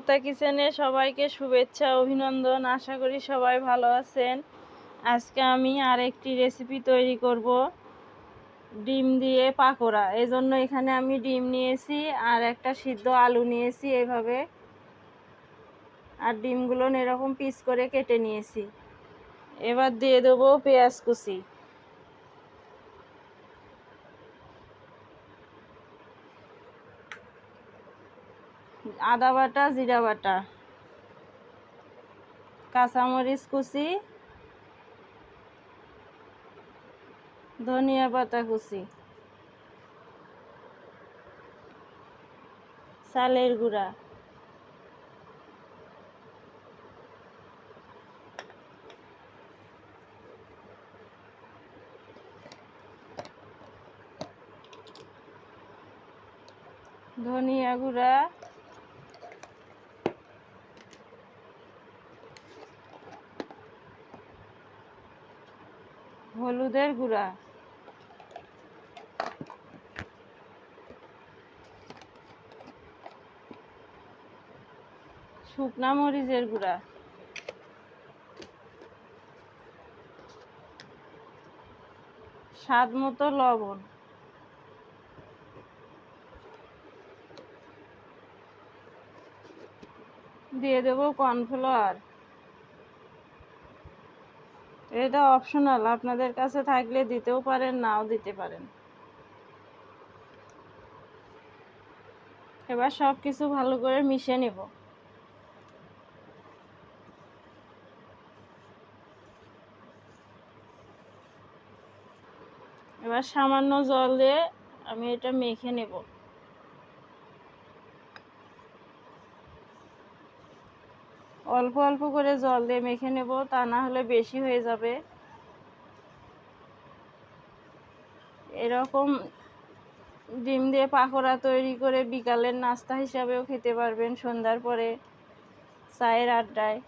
মমতা কিচেনে সবাইকে শুভেচ্ছা, অভিনন্দন। আশা করি সবাই ভালো আছেন। আজকে আমি আর একটি রেসিপি তৈরি করব। ডিম দিয়ে পাকোড়া। এই জন্য এখানে আমি ডিম নিয়েছি আর একটা সিদ্ধ আলু নিয়েছি এভাবে। আর ডিমগুলো এরকম পিস করে কেটে নিয়েছি। এবার দিয়ে দেবো পেঁয়াজ কুচি। আদা বাটা জিরা বাটা। কাঁচামরিচ কুচি ধনিয়া পাতা কুচি চালের গুঁড়া। ধনিয়া গুঁড়া হলুদের গুঁড়া। শুকনা মরিচের গুঁড়া। স্বাদ মতো লবণ। দিয়ে দেবো কর্নফ্লাওয়ার। এটা অপশনাল আপনাদের কাছে থাকলে দিতেও পারেন, নাও দিতে পারেন। এবার সব কিছু ভালো করে মিশিয়ে নেব। এবার সামান্য জল দিয়ে আমি এটা মেখে নেব। অল্প অল্প করে জল দিয়ে মেখে নেব, তা না হলে বেশি হয়ে যাবে। এরকম ডিম দিয়ে পাকোড়া তৈরি করে বিকালের নাস্তা হিসাবেও খেতে পারবেন সন্ধ্যার পরে, চায়ের আড্ডায়।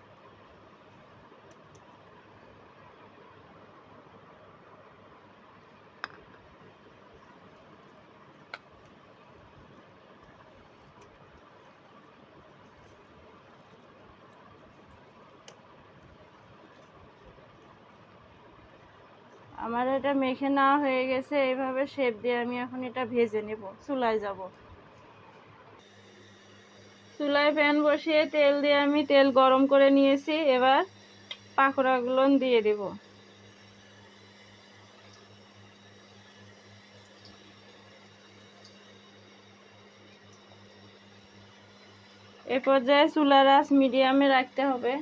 আমার এটা মেখে নেওয়া হয়ে গেছে, এইভাবে শেপ দিয়ে আমি এখন এটা ভেজে নেব, চুলায় যাব। চুলায় প্যান বসিয়ে তেল দিয়ে আমি তেল গরম করে নিয়েছি, এবার পাকোড়াগুলো দিয়ে দেব। এ পর্যায়ে চুলার আঁচ মিডিয়ামে রাখতে হবে।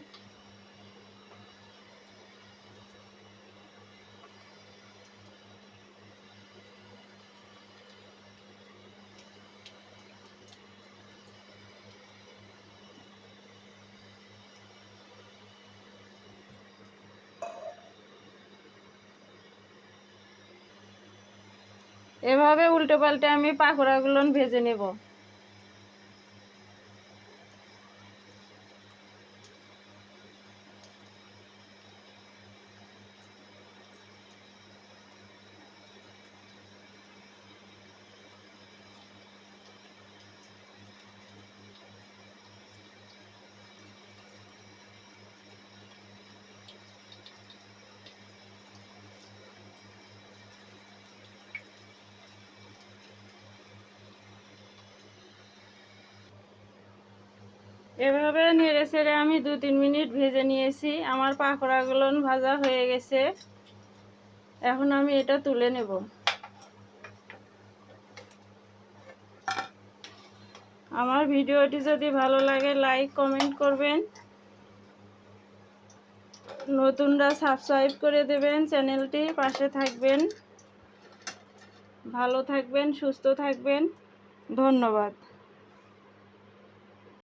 এভাবে উল্টে পাল্টে আমি পাকোড়াগুলো ভেজে নেব। এভাবে নেড়ে ছেড়ে আমি দু তিন মিনিট ভেজে নিয়েছি। আমার পাকোড়াগুলো ভাজা হয়ে গেছে। এখন আমি এটা তুলে নেব। আমার ভিডিওটি যদি ভালো লাগে, লাইক, কমেন্ট করবেন। নতুনরা সাবস্ক্রাইব করে দেবেন, চ্যানেলটি পাশে থাকবেন। ভালো থাকবেন, সুস্থ থাকবেন। ধন্যবাদ।